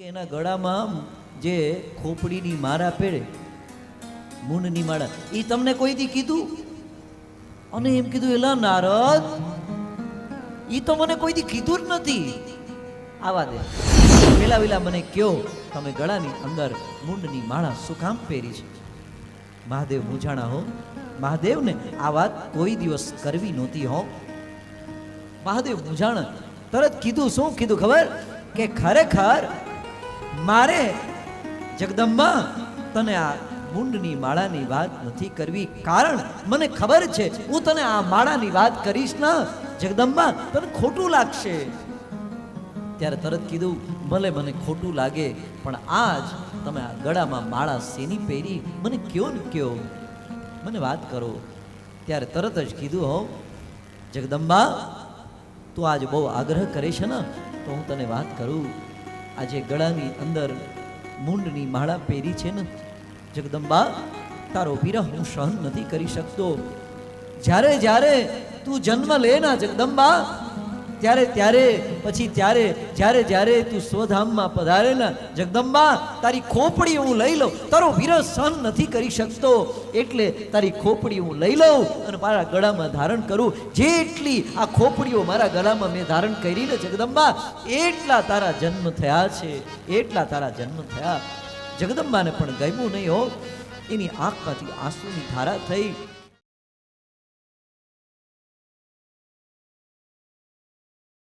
એના ગળામાં જે ખોપડીની માળા પેડે મૂનની માળા એ તમને કોઈથી કીધું? અને એમ કીધું, એલા નારદ એ તો મને કોઈથી કીધું જ નથી. આવા દે. પેલા વેલા મને કયો, તમે ગળાની અંદર મૂંડની માળા શું પહેરી છે? મહાદેવ મૂંઝાણા હો. મહાદેવને આ વાત કોઈ દિવસ કરવી નહોતી હો. મહાદેવ મૂંઝાણા તરત કીધું, શું કીધું ખબર? કે ખરેખર મારે જગદંબા, તને આ મુંડની માળાની વાત નથી કરવી. કારણ મને ખબર છે, હું તને આ માળાની વાત કરીશ ના. જગદંબા, તને ખોટું લાગશે. ત્યારે તરત કીધું, ભલે મને ખોટું લાગે, પણ આજ તમે આ ગળામાં માળા સેની પહેરી? મને કયો ને કયો? મને વાત કરો. ત્યારે તરત જ કીધું, હો, જગદંબા, તું આજ બહુ આગ્રહ કરે છે ને, તો હું તને વાત કરું. આજે ગળાની અંદર મૂંડની માળા પહેરી છે ને? જગદંબા, તારો વિરહ હું સહન નથી કરી શકતો. જ્યારે જ્યારે તું જન્મ લે ના જગદંબા ત્યારે ત્યારે, પછી ત્યારે, જ્યારે જ્યારે તું સ્વધામમાં પધારે ને, જગદંબા, તારી ખોપડી હું લઈ લઉં. તારો વિરહ સહન નથી કરી શકતો. એટલે તારી ખોપડી હું લઈ લઉં અને મારા ગળામાં ધારણ કરું. જેટલી આ ખોપડીઓ મારા ગળામાં મેં ધારણ કરી ને, જગદંબા, એટલા તારા જન્મ થયા છે. એટલા તારા જન્મ થયા. જગદંબાને પણ ગમ્યું નહીં હો. એની આંખમાંથી આંસુની ધારા થઈ.